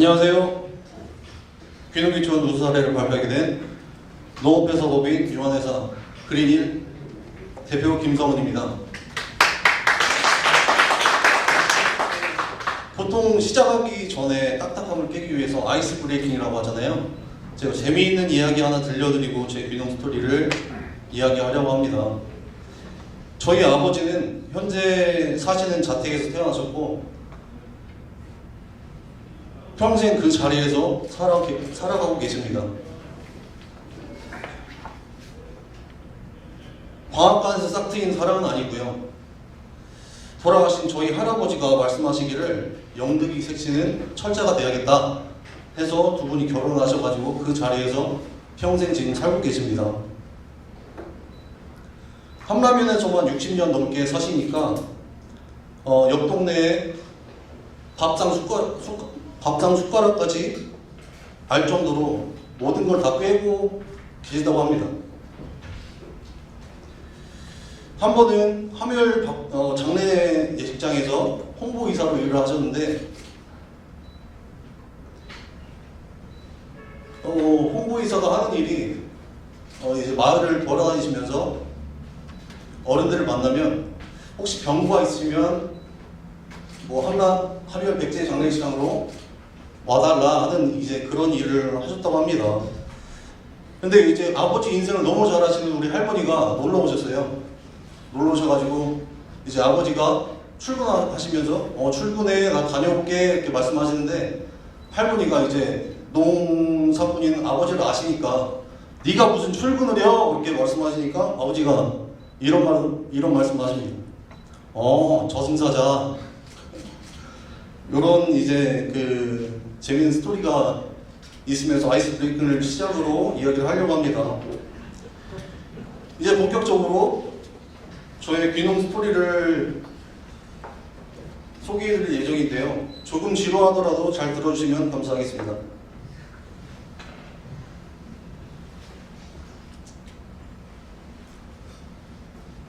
안녕하세요. 귀농기촌 누수 사례를 발표하게 된 농업회사법인 유한회사 그린일 대표 김성훈입니다. 보통 시작하기 전에 딱딱함을 깨기 위해서 아이스 브레이킹이라고 하잖아요. 제가 재미있는 이야기 하나 들려드리고 제 귀농 스토리를 이야기하려고 합니다. 저희 아버지는 현재 사시는 자택에서 태어나셨고 평생 그 자리에서 살아, 살아가고 계십니다. 방앗간에서 싹 트인 사랑은 아니고요. 돌아가신 저희 할아버지가 말씀하시기를 영득이 색시는 철자가 돼야겠다 해서 두 분이 결혼하셔가지고 그 자리에서 평생 지금 살고 계십니다. 한라면에서만 60년 넘게 사시니까 어, 옆 동네에 밥상 숟가락, 숟가, 밥상 숟가락까지 알 정도로 모든 걸다 꿰고 계시다고 합니다. 한 번은 박- 어, 장례 예식장에서 홍보이사로 일을 하셨는데 어, 홍보이사가 하는 일이 어, 이제 마을을 돌아다니시면서 어른들을 만나면 혹시 병과 있으면 뭐 하나 화려한 백제 장례식장으로 와달라 하는 이제 그런 일을 하셨다고 합니다. 근데 이제 아버지 인생을 너무 잘하시는 우리 할머니가 놀러 오셨어요. 놀러 오셔가지고 이제 아버지가 출근하시면서 어 출근해 나 다녀올게 이렇게 말씀하시는데 할머니가 이제 농사꾼인 아버지를 아시니까 네가 무슨 출근을 해요 이렇게 말씀하시니까 아버지가 이런 말 이런 말씀하십니다. 어 저승사자 요런 이제 그 재밌는 스토리가 있으면서 아이스 브레이크를 시작으로 이야기를 하려고 합니다. 이제 본격적으로 저의 귀농 스토리를 소개해드릴 예정인데요. 조금 지루하더라도 잘 들어주시면 감사하겠습니다.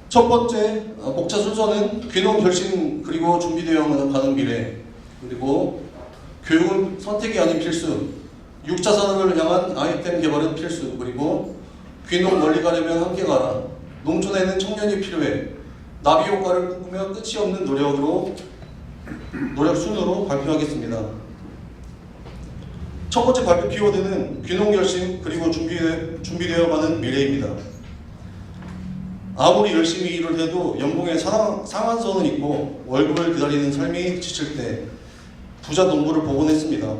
첫 번째 어, 목차 순서는 귀농 결심 그리고 준비되어 가는 미래 그리고 교육은 선택이 아닌 필수 6차 산업을 향한 아이템 개발은 필수 그리고 귀농 멀리 가려면 함께 가라 농촌에는 청년이 필요해 나비 효과를 꿈꾸며 끝이 없는 노력으로 노력 순으로 발표하겠습니다. 첫 번째 발표 키워드는 귀농 결심 그리고 준비 준비되어 가는 미래입니다. 아무리 열심히 일을 해도 상한, 상한선은 있고 월급을 기다리는 삶이 지칠 때 부자 농부를 복원했습니다.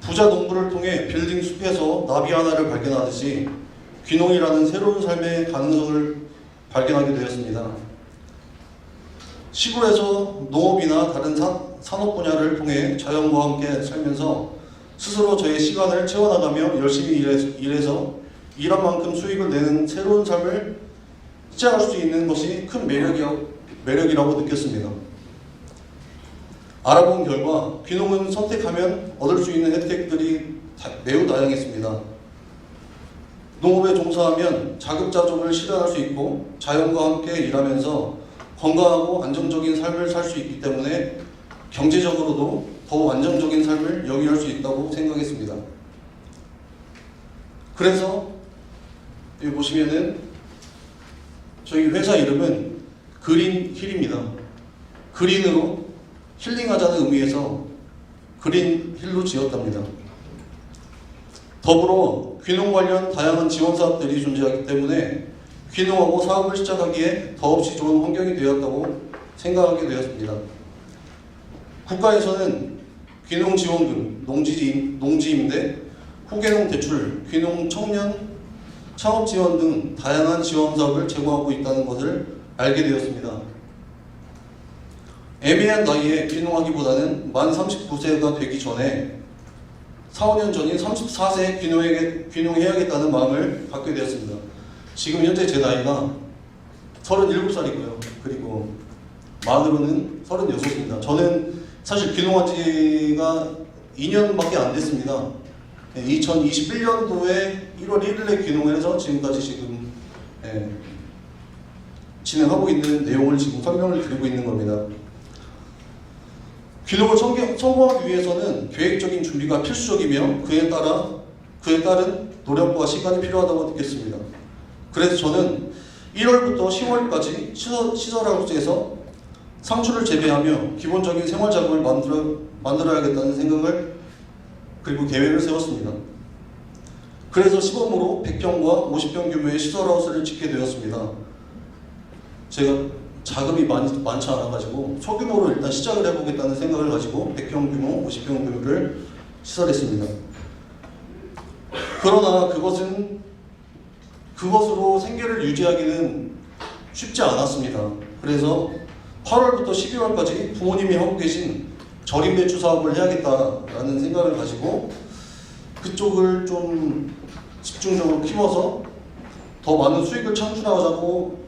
부자 농부를 통해 빌딩 숲에서 나비 하나를 발견하듯이 귀농이라는 새로운 삶의 가능성을 발견하게 되었습니다. 시골에서 농업이나 다른 산, 산업 분야를 통해 자연과 함께 살면서 스스로 저의 시간을 채워나가며 열심히 일해서, 일한 만큼 수익을 내는 새로운 삶을 시작할 수 있는 것이 큰 매력이라, 매력이라고 느꼈습니다. 알아본 결과 귀농은 선택하면 얻을 수 있는 혜택들이 다- 매우 다양했습니다. 농업에 종사하면 자급자족을 실현할 수 있고 자연과 함께 일하면서 건강하고 안정적인 삶을 살 수 있기 때문에 경제적으로도 더 안정적인 삶을 영위할 수 있다고 생각했습니다. 그래서 여기 보시면은 저희 회사 이름은 그린 힐입니다. 그린으로 힐링하자는 의미에서 그린 힐로 지었답니다. 더불어 귀농 관련 다양한 지원 사업들이 존재하기 때문에 귀농하고 사업을 시작하기에 더없이 좋은 환경이 되었다고 생각하게 되었습니다. 국가에서는 귀농 지원금, 농지, 농지 임대, 후계농 대출, 귀농 청년 창업 지원 등 다양한 지원 사업을 제공하고 있다는 것을 알게 되었습니다. 애매한 나이에 귀농하기보다는 만 39세가 되기 전에 4, 5년 전인 34세에 귀농해, 귀농해야겠다는 마음을 갖게 되었습니다. 지금 현재 제 나이가 37살이고요. 그리고 만으로는 36입니다. 저는 사실 귀농한 지가 2년밖에 안 됐습니다. 2021년도에 1월 1일에 귀농을 해서 지금까지 지금 예, 진행하고 있는 내용을 지금 설명을 드리고 있는 겁니다. 성경- 성공하기 위해서는 계획적인 준비가 필수적이며 그에 따라 그에 따른 노력과 시간이 필요하다고 느꼈습니다. 그래서 저는 1월부터 10월까지 시설, 시설 하우스에서 상추를 재배하며 기본적인 생활 자금을 만들어, 만들어야겠다는 생각을 그리고 계획을 세웠습니다. 그래서 시범으로 100평과 50평 규모의 시설하우스를 짓게 되었습니다. 제가 자금이 많이, 많지 않아가지고 소규모로 일단 시작을 해보겠다는 생각을 가지고 100평 규모, 50평 규모를 시설했습니다. 그러나 그것은 그것으로 생계를 유지하기는 쉽지 않았습니다. 그래서 8월부터 12월까지 부모님이 하고 계신 절임 배추 사업을 해야겠다라는 생각을 가지고 그쪽을 좀 집중적으로 키워서 더 많은 수익을 창출하자고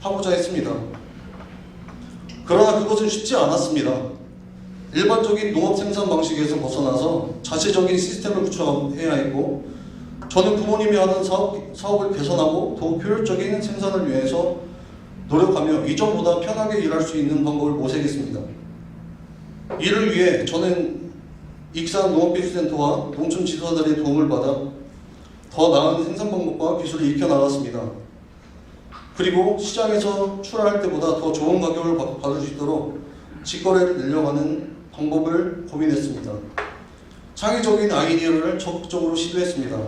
하고자 했습니다. 그러나 그것은 쉽지 않았습니다. 일반적인 농업 생산 방식에서 벗어나서 자체적인 시스템을 구축해야 했고 저는 부모님이 하던 사업, 사업을 개선하고 더욱 효율적인 생산을 위해서 노력하며 이전보다 편하게 일할 수 있는 방법을 모색했습니다. 이를 위해 저는 익산 농업기술센터와 농촌지도사들의 도움을 받아 더 나은 생산 방법과 기술을 익혀 나갔습니다. 그리고 시장에서 출하할 때보다 더 좋은 가격을 받- 받을 수 있도록 직거래를 늘려가는 방법을 고민했습니다. 창의적인 아이디어를 적극적으로 시도했습니다.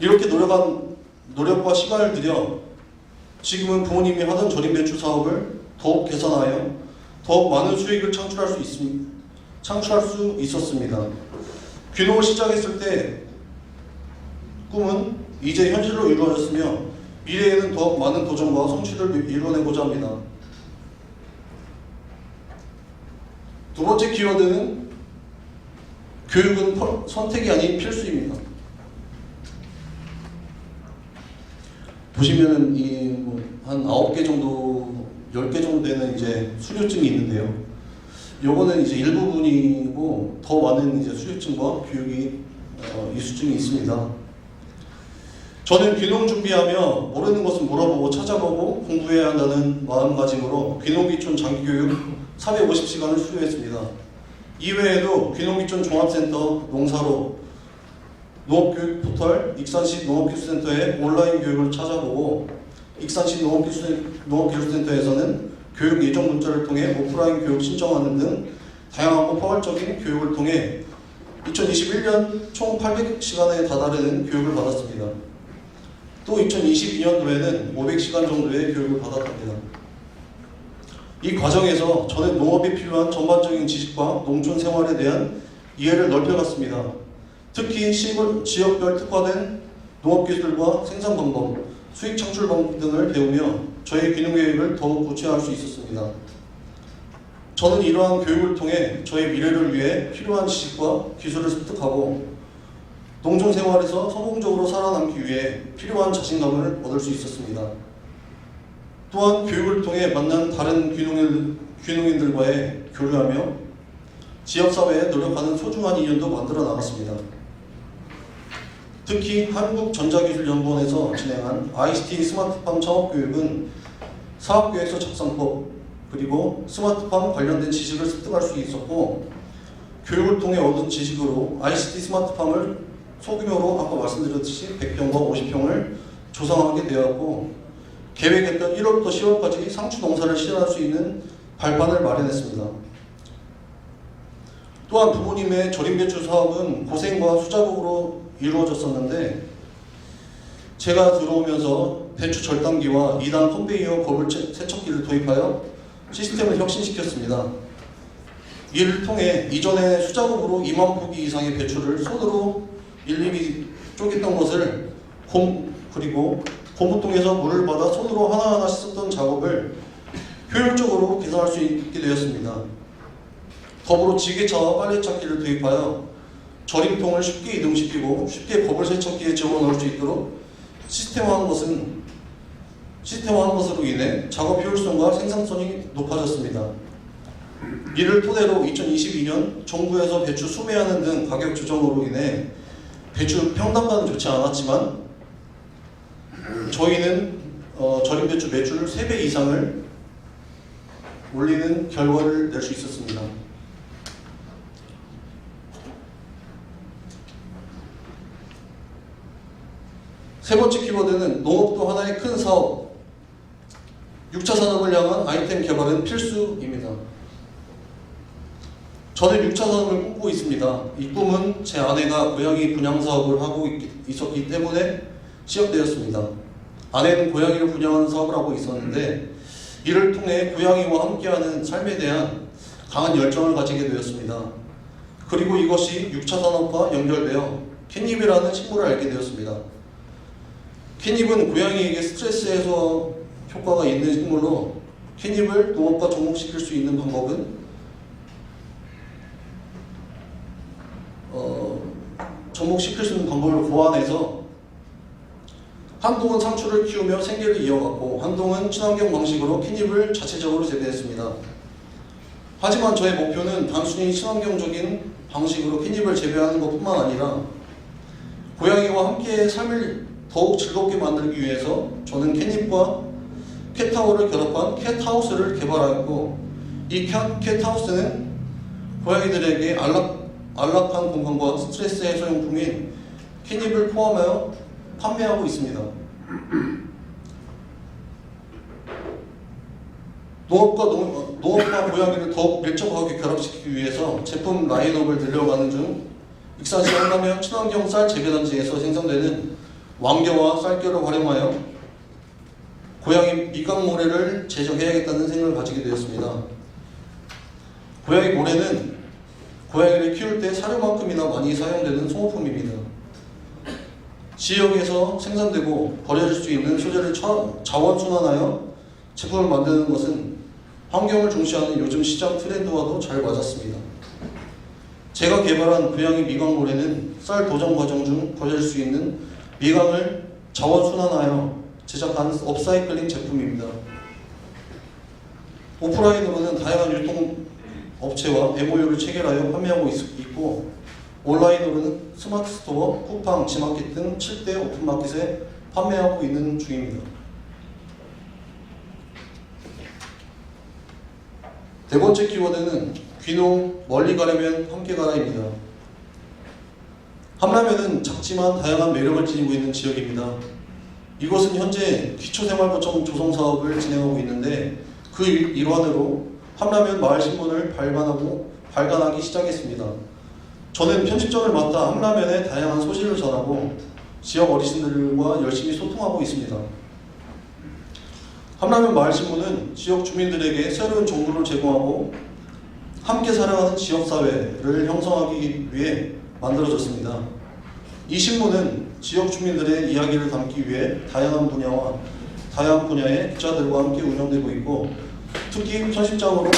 이렇게 노력한 노력과 시간을 들여 지금은 부모님이 하던 절임 배추 사업을 더욱 개선하여 더욱 많은 수익을 창출할 수 있습, 창출할 수 있었습니다. 귀농을 시작했을 때 꿈은 이제 현실로 이루어졌으며 미래에는 더욱 많은 도전과 성취를 이뤄내고자 합니다. 두 번째 키워드는 교육은 퍼- 선택이 아닌 필수입니다. 보시면은 이한 아홉 개 정도, 열 개 정도 되는 이제 수료증이 있는데요. 요거는 이제 일부분이고 더 많은 이제 수료증과 교육이 어, 이수증이 있습니다. 저는 귀농 준비하며 모르는 것은 물어보고 찾아보고 공부해야 한다는 마음가짐으로 귀농기촌 장기교육 450시간을 수료했습니다. 이외에도 귀농기촌 종합센터 농사로 농업교육 포털 익산시 농업기술센터의 온라인 교육을 찾아보고 익산시 농업기술, 농업기술센터에서는 교육 예정 문자를 통해 오프라인 교육 신청하는 등 다양하고 포괄적인 교육을 통해 2021년 총 800시간에 다다르는 교육을 받았습니다. 또 2022년도에는 500시간 정도의 교육을 받았답니다. 이 과정에서 저는 농업에 필요한 전반적인 지식과 농촌 생활에 대한 이해를 넓혀갔습니다. 특히 시골 지역별 특화된 농업 기술과 생산 방법, 수익 창출 방법 등을 배우며 저의 귀농 계획을 더욱 구체화할 수 있었습니다. 저는 이러한 교육을 통해 저의 미래를 위해 필요한 지식과 기술을 습득하고 농촌 생활에서 성공적으로 살아남기 위해 필요한 자신감을 얻을 수 있었습니다. 또한 교육을 통해 만난 다른 귀농인, 귀농인들과의 교류하며 지역사회에 노력하는 소중한 인연도 만들어 나갔습니다. 특히 한국전자기술연구원에서 진행한 ICT 스마트팜 창업교육은 사업계획서 작성법 그리고 스마트팜 관련된 지식을 습득할 수 있었고 교육을 통해 얻은 지식으로 ICT 스마트팜을 소규모로 아까 말씀드렸듯이 100평과 50평을 조성하게 되었고 계획했던 1월부터 10월까지 상추 농사를 실현할 수 있는 발판을 마련했습니다. 또한 부모님의 절임 배추 사업은 고생과 수작업으로 이루어졌었는데 제가 들어오면서 배추 절단기와 2단 컨베이어 거울 채- 세척기를 도입하여 시스템을 혁신시켰습니다. 이를 통해 이전에 수작업으로 2만 포기 이상의 배추를 손으로 일일이 쪼갰던 것을 곰 그리고 고무통에서 물을 받아 손으로 하나하나 씻었던 작업을 효율적으로 개선할 수 있게 되었습니다. 더불어 지게차와 빨래차기를 도입하여 절임통을 쉽게 이동시키고 쉽게 버블 세척기에 집어 넣을 수 있도록 시스템화한 것은 시스템화한 것으로 인해 작업 효율성과 생산성이 높아졌습니다. 이를 토대로 2022년 정부에서 배추 수매하는 등 가격 조정으로 인해 배추 평단가는 좋지 않았지만 저희는 어, 절임 배추 매출 3배 이상을 올리는 결과를 낼 수 있었습니다. 세 번째 키워드는 농업도 하나의 큰 사업. 6차 산업을 향한 아이템 개발은 필수입니다. 저는 6차 산업을 꿈꾸고 있습니다. 이 꿈은 제 아내가 고양이 분양 사업을 하고 있, 있었기 때문에 시작되었습니다. 아내는 고양이를 분양하는 사업을 하고 있었는데 이를 통해 고양이와 함께하는 삶에 대한 강한 열정을 가지게 되었습니다. 그리고 이것이 6차 산업과 연결되어 캣닙이라는 식물을 알게 되었습니다. 캣닙은 고양이에게 스트레스 해소 효과가 있는 식물로 캣닙을 농업과 접목시킬 수 있는 방법은 어, 접목시킬 수 있는 방법을 고안해서 한동은 상추를 키우며 생계를 이어갔고 한동은 친환경 방식으로 캣닙을 자체적으로 재배했습니다. 하지만 저의 목표는 단순히 친환경적인 방식으로 캣닙을 재배하는 것뿐만 아니라 고양이와 함께 삶을 더욱 즐겁게 만들기 위해서 저는 캣닙과 캣타워를 결합한 캣하우스를 개발하였고 이 캣- 캣하우스는 고양이들에게 안락, 안락한 공간과 스트레스 해소용품인 캣닙을 포함하여 판매하고 있습니다. 농업과 농, 농업과 고양이를 더욱 밀접하게 결합시키기 위해서 제품 라인업을 늘려가는 중 익산시 한라면 친환경 쌀 재배단지에서 생산되는 왕겨와 쌀겨를 활용하여 고양이 미각 모래를 제작해야겠다는 생각을 가지게 되었습니다. 고양이 모래는 고양이를 키울 때 사료만큼이나 많이 사용되는 소모품입니다. 지역에서 생산되고 버려질 수 있는 소재를 차- 자원순환하여 제품을 만드는 것은 환경을 중시하는 요즘 시장 트렌드와도 잘 맞았습니다. 제가 개발한 고양이 미각 모래는 쌀 도정 과정 중 버릴 수 있는 미각을 자원순환하여 제작한 업사이클링 제품입니다. 오프라인으로는 다양한 유통 업체와 MOU를 체결하여 판매하고 있- 있고 온라인으로는 스마트 스토어, 쿠팡, 지마켓 등 7대 오픈마켓에 판매하고 있는 중입니다. 네 번째 키워드는 귀농 멀리 가려면 함께 가라입니다. 함라면은 작지만 다양한 매력을 지니고 있는 지역입니다. 이곳은 현재 기초생활거점 조성 사업을 진행하고 있는데 그 일- 일환으로 함라면 마을 신문을 발간하고 발간하기 시작했습니다. 저는 편집장을 맡아 함라면의 다양한 소식을 전하고 지역 어르신들과 열심히 소통하고 있습니다. 함라면 마을 신문은 지역 주민들에게 새로운 정보를 제공하고 함께 살아가는 지역 사회를 형성하기 위해 만들어졌습니다. 이 신문은 지역 주민들의 이야기를 담기 위해 다양한 분야와 다양한 분야의 기자들과 함께 운영되고 있고 특히 편집장으로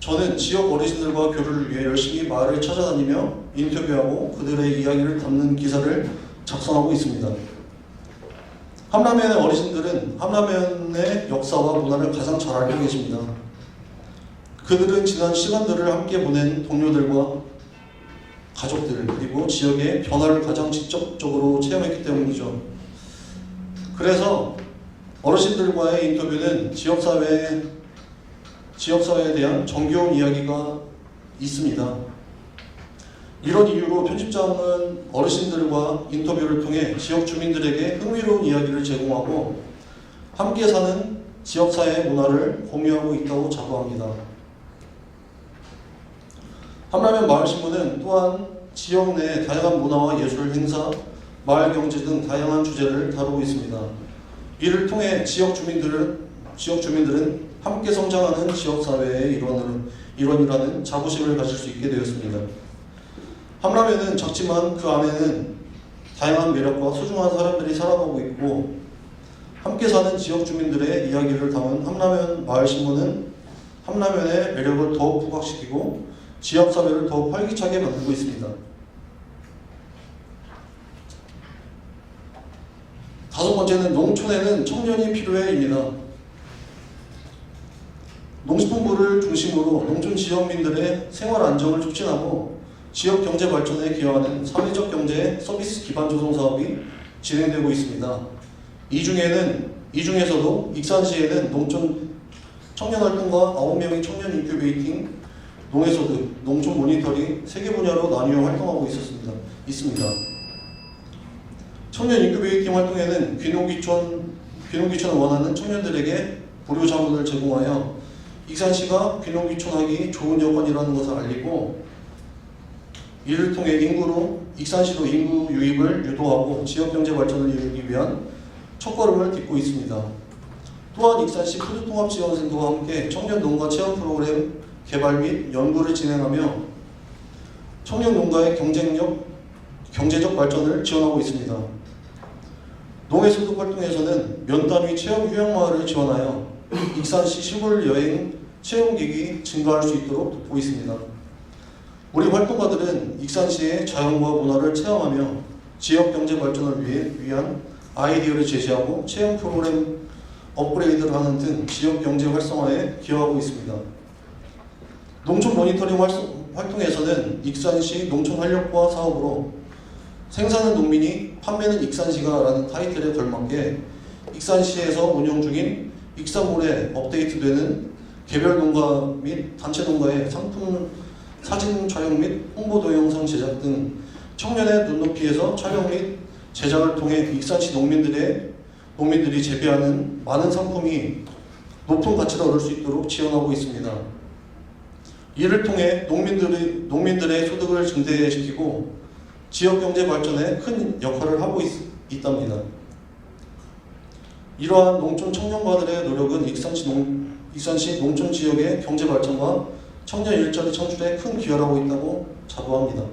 저는 지역 어르신들과 교류를 위해 열심히 마을을 찾아다니며 인터뷰하고 그들의 이야기를 담는 기사를 작성하고 있습니다. 함라면의 어르신들은 함라면의 역사와 문화를 가장 잘 알고 계십니다. 그들은 지난 시간들을 함께 보낸 동료들과 가족들 그리고 지역의 변화를 가장 직접적으로 체험했기 때문이죠. 그래서 어르신들과의 인터뷰는 지역사회 지역사회에 대한 정겨운 이야기가 있습니다. 이런 이유로 편집장은 어르신들과 인터뷰를 통해 지역 주민들에게 흥미로운 이야기를 제공하고 함께 사는 지역사회의 문화를 공유하고 있다고 자부합니다. 함라면 마을신문은 또한 지역 내 다양한 문화와 예술 행사, 마을 경제 등 다양한 주제를 다루고 있습니다. 이를 통해 지역 주민들은 지역 주민들은 함께 성장하는 지역 사회의 일원을 일원이라는 자부심을 가질 수 있게 되었습니다. 함라면은 작지만 그 안에는 다양한 매력과 소중한 사람들이 살아가고 있고 함께 사는 지역 주민들의 이야기를 담은 함라면 마을 신문은 함라면의 매력을 더욱 부각시키고 지역 사회를 더욱 활기차게 만들고 있습니다. 다섯 번째는 농촌에는 청년이 필요해입니다. 농식품부를 중심으로 농촌 지역민들의 생활 안정을 촉진하고 지역 경제 발전에 기여하는 사회적 경제 서비스 기반 조성 사업이 진행되고 있습니다. 이 중에는 이 중에서도 익산시에는 농촌 청년 활동과 9명의 청년 인큐베이팅, 농해소득, 농촌 모니터링 세 개 분야로 나뉘어 활동하고 있었습니다. 있습니다. 청년 인큐베이팅 활동에는 귀농귀촌, 귀농귀촌을 원하는 청년들에게 무료 자문을 제공하여 익산시가 귀농귀촌하기 좋은 여건이라는 것을 알리고 이를 통해 인구로 익산시로 인구 유입을 유도하고 지역경제 발전을 이루기 위한 첫걸음을 딛고 있습니다. 또한 익산시 푸드통합지원센터와 함께 청년 농가 체험 프로그램 개발 및 연구를 진행하며 청년 농가의 경쟁력, 경제적 발전을 지원하고 있습니다. 농해소득 활동에서는 면단위 체험 휴양 마을을 지원하여 익산시 시골 여행 체험객이 증가할 수 있도록 돕고 있습니다. 우리 활동가들은 익산시의 자연과 문화를 체험하며 지역 경제 발전을 위해 위한 아이디어를 제시하고 체험 프로그램 업그레이드를 하는 등 지역 경제 활성화에 기여하고 있습니다. 농촌 모니터링 활동에서는 익산시 농촌 활력화 사업으로 생산은 농민이 판매는 익산시가라는 타이틀에 걸맞게 익산시에서 운영 중인 익산몰에 업데이트되는 개별 농가 및 단체 농가의 상품 사진 촬영 및 홍보 동영상 제작 등 청년의 눈높이에서 촬영 및 제작을 통해 익산시 농민들의 농민들이 재배하는 많은 상품이 높은 가치를 얻을 수 있도록 지원하고 있습니다. 이를 통해 농민들의 농민들의 소득을 증대시키고 지역 경제 발전에 큰 역할을 하고 있, 있답니다. 이러한 농촌 청년가들의 노력은 익산시 농 익산시 농촌 지역의 경제 발전과 청년 일자리 창출에 큰 기여를 하고 있다고 자부합니다.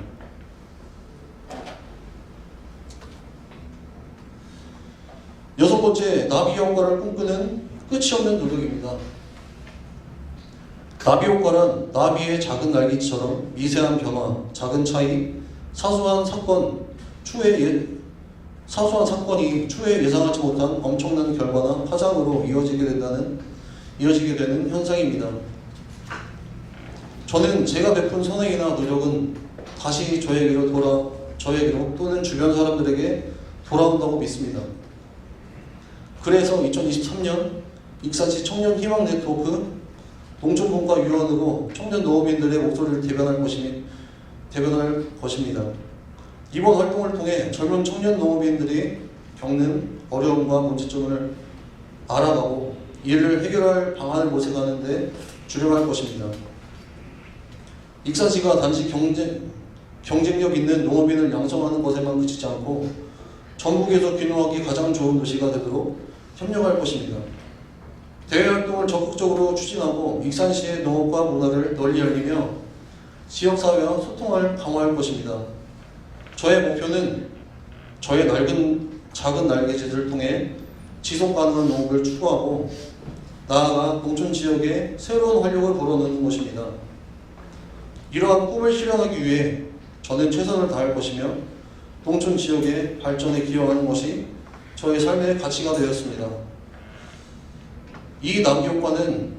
여섯 번째, 나비 효과를 꿈꾸는 끝이 없는 노력입니다. 나비 효과는 나비의 작은 날개처럼 미세한 변화, 작은 차이, 사소한 사건, 추후에 예, 사소한 사건이 추후에 예상하지 못한 엄청난 결과나 파장으로 이어지게 된다는 이어지게 되는 현상입니다. 저는 제가 베푼 선행이나 노력은 다시 저에게로 돌아 저에게로 또는 주변 사람들에게 돌아온다고 믿습니다. 그래서 2023년 익산시 청년 희망 네트워크 농촌본과 유언으로 청년 농업인들의 목소리를 대변할 것이 대변할 것입니다. 이번 활동을 통해 젊은 청년 농업인들이 겪는 어려움과 문제점을 알아가고 이를 해결할 방안을 모색하는 데 주력할 것입니다. 익산시가 단지 경제, 경쟁력 있는 농업인을 양성하는 것에만 그치지 않고 전국에서 귀농하기 가장 좋은 도시가 되도록 협력할 것입니다. 대외 활동을 적극적으로 추진하고 익산시의 농업과 문화를 널리 알리며 지역사회와 소통을 강화할 것입니다. 저의 목표는 저의 낡은 작은 날개짓을 통해 지속 가능한 농업을 추구하고 나아가 농촌 지역에 새로운 활력을 불어넣는 것입니다. 이러한 꿈을 실현하기 위해 저는 최선을 다할 것이며 농촌 지역의 발전에 기여하는 것이 저의 삶의 가치가 되었습니다. 이 남기 효과는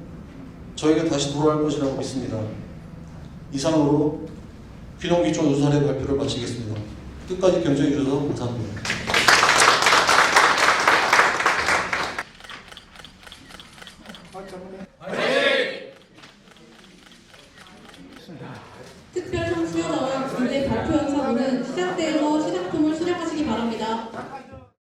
저에게 다시 돌아올 것이라고 믿습니다. 이상으로 귀농귀촌 우선의 발표를 마치겠습니다. 끝까지 경청해 주셔서 감사합니다.